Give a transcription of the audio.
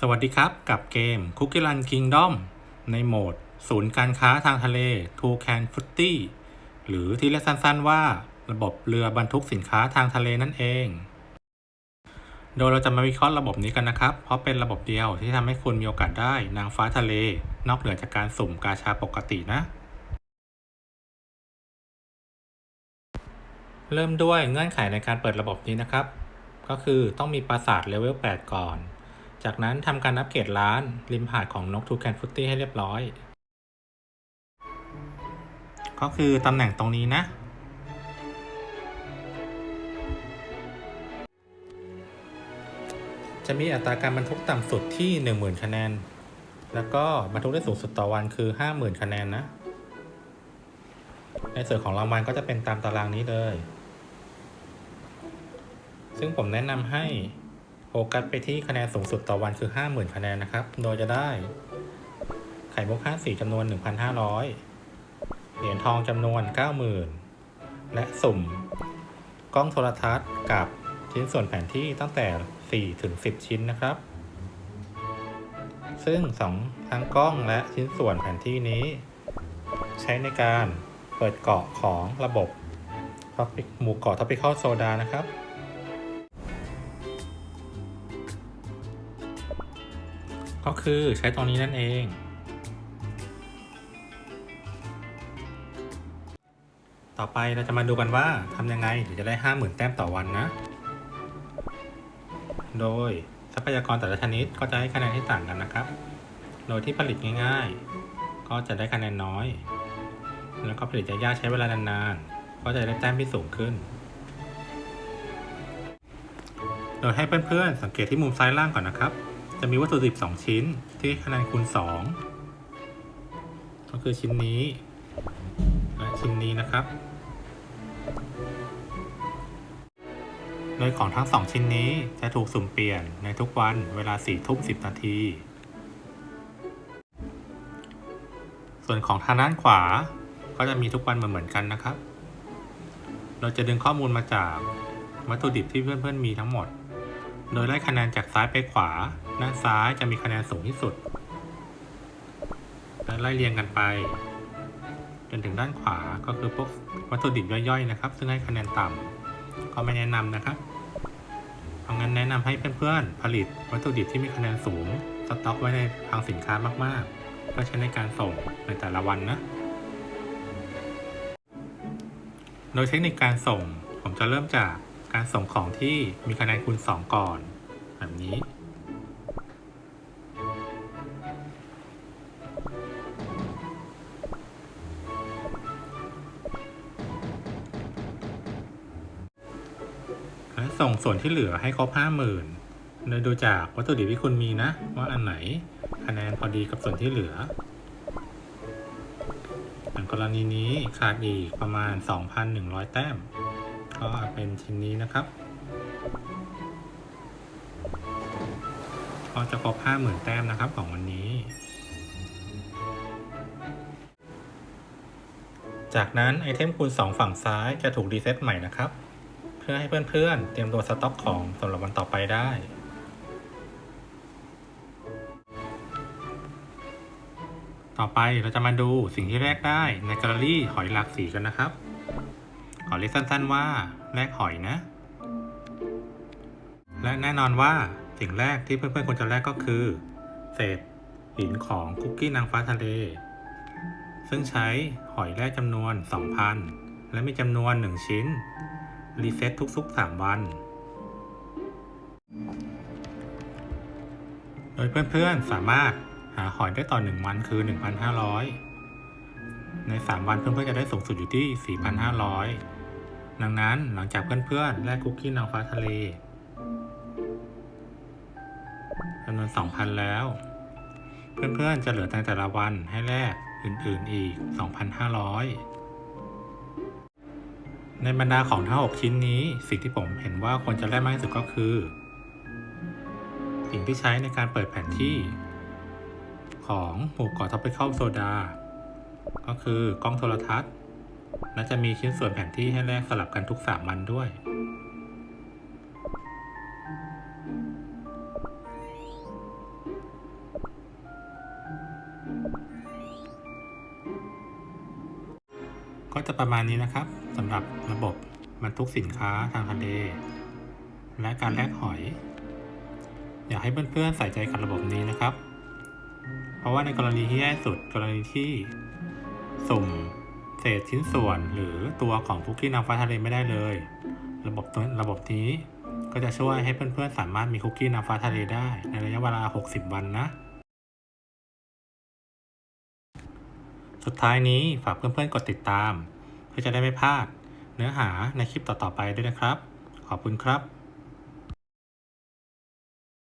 สวัสดีครับ กับเกม Cookie Run Kingdom ในโหมด ศูนย์การค้าทางทะเล Two Can Footy หรือที่เรียกสั้นๆว่า ระบบเรือบรรทุกสินค้าทางทะเลนั่นเอง โดยเราจะมาวิเคราะห์ระบบนี้กันนะครับ เพราะเป็นระบบเดียวที่ทำให้คุณมีโอกาสได้นางฟ้าทะเล นอกเหนือจากการสุ่มกาชาปกตินะ เริ่มด้วยเงื่อนไขในการเปิดระบบนี้นะครับ ก็คือต้องมีปราสาทเลเวล 8 ก่อน จากนั้นทำการอัปเกรดร้าน ริมหาดของนกทูแคนฟุตตี้ให้เรียบร้อย ก็คือตำแหน่งตรงนี้นะ จะมีอัตราการบรรทุกต่ำสุดที่ 10,000 คะแนน แล้วก็บรรทุกได้สูงสุดต่อวันคือ 50,000 คะแนนนะ ในส่วนของรางวัลก็จะเป็นตามตารางนี้เลย ซึ่งผมแนะนำให้ โฟกัสไปที่คะแนนสูงสุดต่อวันคือ 50,000 คะแนนนะครับ โดยจะได้ไข่มุก5สีจำนวน 1,500 เหรียญทองจำนวน 90,000 และสุ่ม กล้องโทรทัศน์กับชิ้นส่วนแผนที่ตั้งแต่ 4 ถึง 10 ชิ้นนะครับ ซึ่งสองทั้งกล้องและชิ้นส่วนแผนที่นี้ ใช้ในการเปิดเกาะของระบบ Topic หมู่เกาะ Tropical Soda นะครับ ก็คือใช้ตรงนี้นั่นเอง ต่อไปเราจะมาดูกันว่าทำยังไงถึงจะได้ 50,000 แต้มต่อวันนะ โดยทรัพยากรแต่ละชนิดก็จะให้คะแนนที่ต่างกันนะครับ โดยที่ผลิตง่ายๆ ก็จะได้คะแนนน้อย แล้วก็ผลิตยากๆใช้เวลานานๆ ก็จะได้แต้มที่สูงขึ้น โดยให้เพื่อนๆสังเกตที่มุมซ้ายล่างก่อนนะครับ จะมีวัตถุดิบ 2 ชิ้นที่คะแนนคูณ 2 ก็คือชิ้นนี้และชิ้นนี้นะครับ โดยของทั้ง 2 ชิ้นนี้จะถูกสุ่มเปลี่ยนในทุกวันเวลา4ทุ่ม10 นาที ส่วนของทางด้านขวาก็จะมีทุกวันเหมือนกันนะครับ เราจะดึงข้อมูลมาจากวัตถุดิบที่เพื่อนๆมีทั้งหมด โดยไล่คะแนนจากซ้ายไปขวา ด้านซ้ายจะมีคะแนนสูงที่สุดและไล่เรียงกันไป จนถึงด้านขวาก็คือพวกวัตถุดิบย่อยๆนะครับ ซึ่งให้คะแนนต่ำก็ไม่แนะนำนะครับเพราะงั้นแนะนำให้เพื่อนๆ ผลิตวัตถุดิบที่มีคะแนนสูง สต็อกไว้ในคลังสินค้ามากๆ เพื่อใช้ในการส่งในแต่ละวันนะ โดยเทคนิคการส่งผมจะเริ่มจากการส่งของที่มีคะแนนคูณ 2 ก่อน แบบนี้ ส่งส่วนที่เหลือให้ครบ50,000โดยดูจากวัตถุดิบที่คุณมีนะ ว่าอันไหนคะแนนพอดีกับส่วนที่เหลืออย่างกรณีนี้ขาดอีกประมาณ 2,100 แต้ม ก็เป็นชิ้นนี้นะครับก็จะครบ50,000 แต้มนะครับของวันนี้ จากนั้นไอเทมคูณ 2 ฝั่งซ้ายจะถูกรีเซ็ตใหม่นะครับ พื่อให้เพื่อนๆ เตรียมตัวสต็อกของสำหรับวันต่อไปได้ ต่อไปเราจะมาดูสิ่งที่แลกได้ในแกลเลอรี่หอยหลากสีกันนะครับ ขอเรียกสั้นๆว่าแลกหอยนะ และแน่นอนว่าสิ่งแรกที่เพื่อนๆควรจะแลกก็คือ เศษหินของคุกกี้นางฟ้าทะเล ซึ่งใช้หอยแรกจำนวน 2,000 และมีจำนวน 1 ชิ้น รีเซ็ตทุกๆ 3 วัน โดยเพื่อนๆ สามารถหาหอยได้ต่อ 1 วันคือ 1,500 ใน 3 วันเพื่อนๆ จะได้สูงสุดอยู่ที่ 4,500 ดังนั้นหลังจากเพื่อนๆ แลกคุกกี้นางฟ้าทะเลจำนวน 2,000 แล้ว เพื่อนๆ จะเหลือในแต่ละวันให้แลกอื่นๆ อีก 2,500 ในบรรดาของทั้ง6ชิ้นนี้ สิ่งที่ผมเห็นว่าควรจะแลกมากที่สุดก็คือ สิ่งที่ใช้ในการเปิดแผนที่ ของหมู่เกาะท็อปปิคอลโซดาก็คือกล้องโทรทัศน์และจะมีชิ้นส่วนแผนที่ให้แลกสลับกันทุก 3 วันด้วย ก็จะประมาณนี้นะครับสำหรับระบบบรรทุกสินค้าทางทะเล และการแลกหอย อยากให้เพื่อนๆใส่ใจกับระบบนี้นะครับ เพราะว่าในกรณีที่แย่สุดกรณีที่สุ่มเศษชิ้นส่วนหรือตัวของคุกกี้นางฟ้าทะเลไม่ได้เลย ระบบตัวระบบนี้ก็จะช่วยให้เพื่อนๆสามารถมีคุกกี้นางฟ้าทะเลได้ในระยะเวลา 60 วันนะ สุดท้ายนี้ฝากเพื่อนๆกดติดตาม เพื่อจะได้ไม่พลาด เนื้อหาในคลิปต่อๆไปด้วยนะครับ ขอบคุณครับ